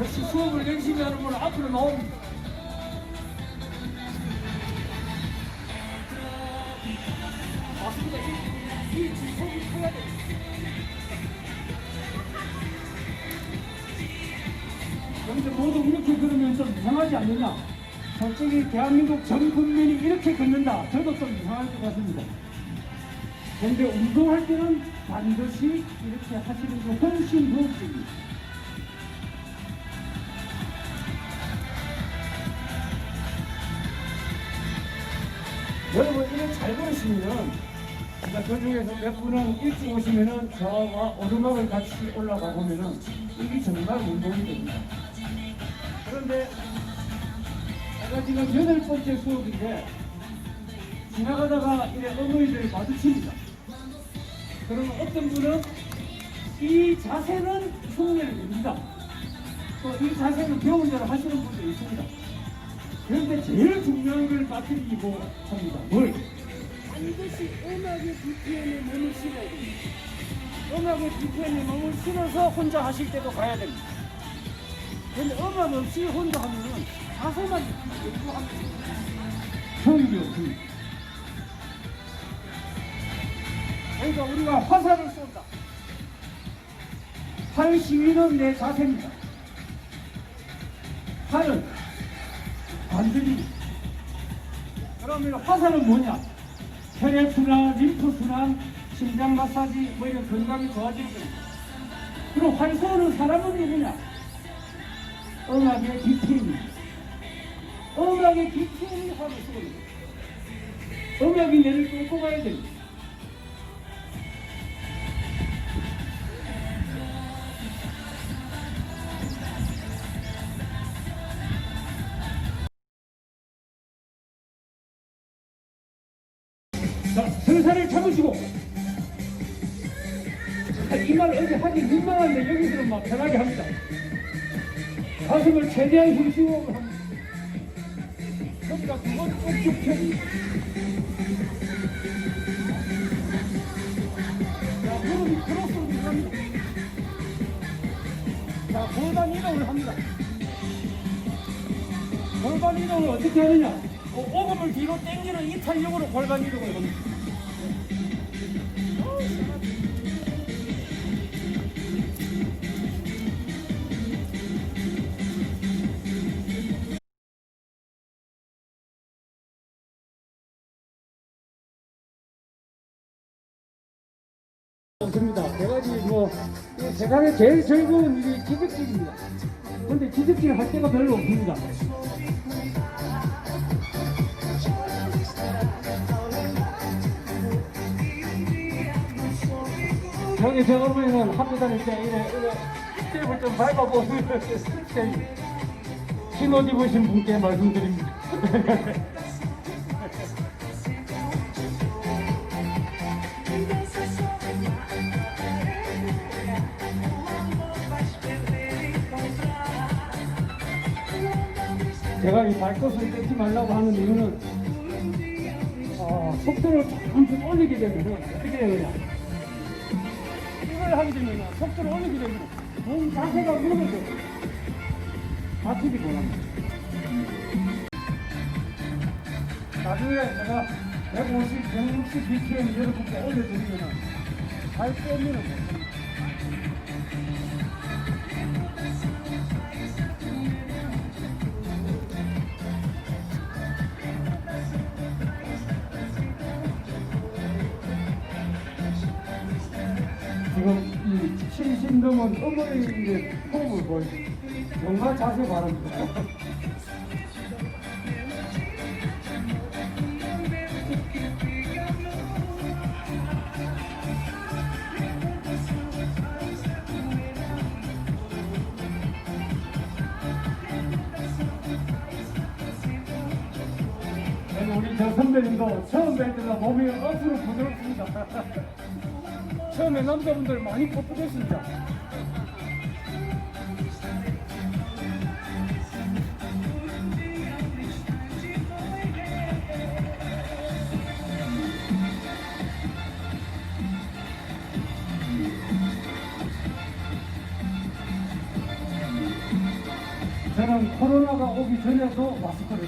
역시 수업을 열심히 하는 분은 앞으로 나옵니다. 맞습니다. 이, 이 주석이 커야 돼요. 그런데 모두 이렇게 그러면 좀 이상하지 않느냐? 솔직히 대한민국 전 국민이 이렇게 걷는다. 저도 좀 이상할 것 같습니다. 그런데 운동할 때는 반드시 이렇게 하시는 게 훨씬 좋습니다. 잘 걸으시면 그러니까 그 중에서 몇 분은 일찍 오시면은 저와 오르막을 같이 올라가 보면은 이게 정말 운동이 됩니다. 그런데 제가 지금 여덟 번째 수업인데 지나가다가 이래 어머니들이 마주칩니다. 그러면 어떤 분은 이 자세는 흉내를 냅니다. 또 이 자세는 배운 대로 하시는 분도 있습니다. 그런데 제일 중요한 걸 빠뜨리고 합니다. 뭘? 반드시 음악의 BPM에 몸을 실어야 됩니다. 음악의 BPM에 몸을 실어서 혼자 하실 때도 가야 됩니다. 근데 음악 없이 혼자 하면은 가사만 연구하면 효율이 없습니다. 그러니까 우리가 화살을 쏜다. 활 시위는 내 자세입니다. 활은 반드시 그러면 화살은 뭐냐? 혈액순환, 림프순환, 심장 마사지 뭐 이런 건강이 좋아지는 겁니다. 그럼 활 쏘는 사람은 누구냐? 음악의 BPM입니다. 음악의 BPM이 활을 쏘는 겁니다. 음악이 내를 끌고 가야 됩니다. 자, 서사를 잡으시고. 이말 어디 하기 민망한데 여기서는 막 편하게 합니다. 가슴을 최대한 힘주어 합니다. 그러니까 그건 꼭쭉 펴. 자, 무릎이 크로스로 합니다. 자, 골반 이동을 합니다. 골반 이동을 어떻게 하느냐? 어, 오금을 뒤로 당기는 이 탄력으로 골반 이동을 합니다. 없습니다. 대가지 뭐 세상에 제일 즐거운 일이 기득질입니다. 근데 기득질 할 때가 별로 없습니다. 저기 저 어머니는 학교 다닐 때 이래 이래 스텝을 좀 밟아보면 신옷 입으신 분께 말씀드립니다. 제가 이 발끝을 떼지 말라고 하는 이유는 어, 속도를 조금 올리게 되면 어떻게 되느냐 이걸 하게 되면 속도를 올리게 되면 몸 자세가 무너져 다치기 원합니다 나중에 제가 150, 160 BPM 여러분께 올려드리면 발 빼면 못합니다 지금 이 신신동은 어머니의 호흡을 보여 정말 자세 바랍니다. 우리 저 선배님도 처음 뵐 때가 몸이 억수로 부드럽습니다. 처음에 남자분들 많이 뽀뽀했습니다. 저는 코로나가 오기 전에도 마스크를